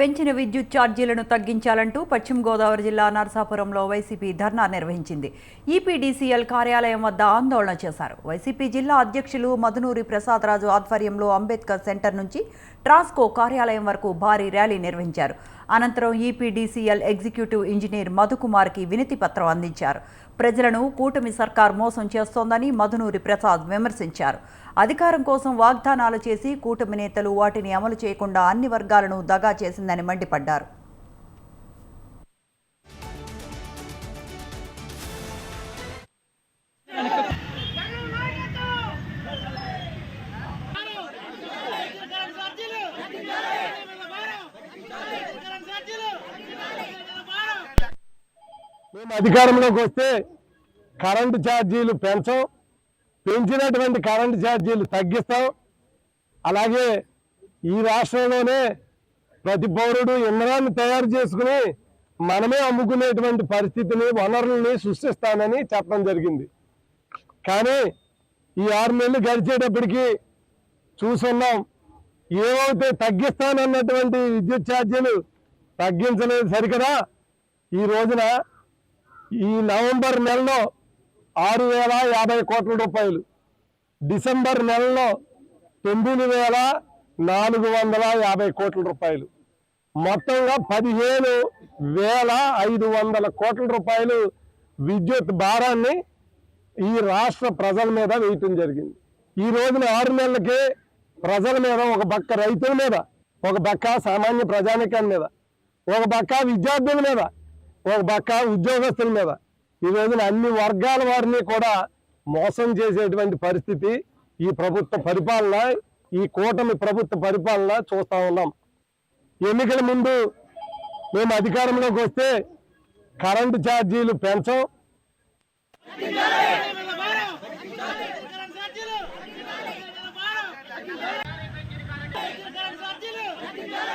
పెంచిన విద్యుత్ ఛార్జీలను తగ్గించాలంటూ పశ్చిమ గోదావరి జిల్లా నరసాపురంలో వైసీపీ ధర్నా నిర్వహించింది. ఈపీడీసీఎల్ కార్యాలయం వద్ద ఆందోళన చేశారు. వైసీపీ జిల్లా అధ్యక్షులు మధునూరి ప్రసాదరాజు ఆధ్వర్యంలో అంబేద్కర్ సెంటర్ నుంచి ట్రాన్స్కో కార్యాలయం వరకు భారీ ర్యాలీ నిర్వహించారు. అనంతరం ఈపీడీసీఎల్ ఎగ్జిక్యూటివ్ ఇంజనీర్ మధుకుమార్కి వినతి పత్రం అందించారు. ప్రజలను కూటమి సర్కార్ మోసం చేస్తోందని మధునూరి ప్రసాద్ విమర్శించారు. అధికారం కోసం వాగ్దానాలు చేసి కూటమి నేతలు వాటిని అమలు చేయకుండా అన్ని వర్గాలను దగా చేసిందని మండిపడ్డారు. మేము అధికారంలోకి వస్తే కరెంటు ఛార్జీలు పెంచం. పెంచినటువంటి కరెంటు ఛార్జీలు తగ్గిస్తాం. అలాగే ఈ రాష్ట్రంలోనే ప్రతి పౌరుడు ఇంధనాన్ని తయారు చేసుకుని మనమే అమ్ముకునేటువంటి పరిస్థితిని వనరుల్ని సృష్టిస్తానని చెప్పడం జరిగింది. కానీ ఈ ఆరు నెలలు గడిచేటప్పటికి చూసున్నాం ఏవైతే తగ్గిస్తానన్నటువంటి విద్యుత్ ఛార్జీలు తగ్గించలేదు సరికదా ఈ రోజున ఈ నవంబర్ నెలలో ఆరు వేల యాభై కోట్ల రూపాయలు. డిసెంబర్ నెలలో తొమ్మిది వేల నాలుగు వందల యాభై కోట్ల రూపాయలు. మొత్తంగా పదిహేను వేల ఐదు వందల కోట్ల రూపాయలు విద్యుత్ భారాన్ని ఈ రాష్ట్ర ప్రజల మీద వేయటం జరిగింది. ఈ రోజున ఆరు నెలలకి ప్రజల మీద ఒక పక్క రైతుల మీద ఒక పక్క సామాన్య ప్రజానికం మీద ఒక పక్క విద్యార్థుల మీద ఒక పక్క ఉద్యోగస్తుల మీద. ఈ రోజున అన్ని వర్గాల వారిని కూడా మోసం చేసేటువంటి పరిస్థితి ఈ ప్రభుత్వ పరిపాలన ఈ కూటమి ప్రభుత్వ పరిపాలన చూస్తా ఉన్నాం. ఎన్నికల ముందు మేము అధికారంలోకి వస్తే కరెంటు ఛార్జీలు పెంచం.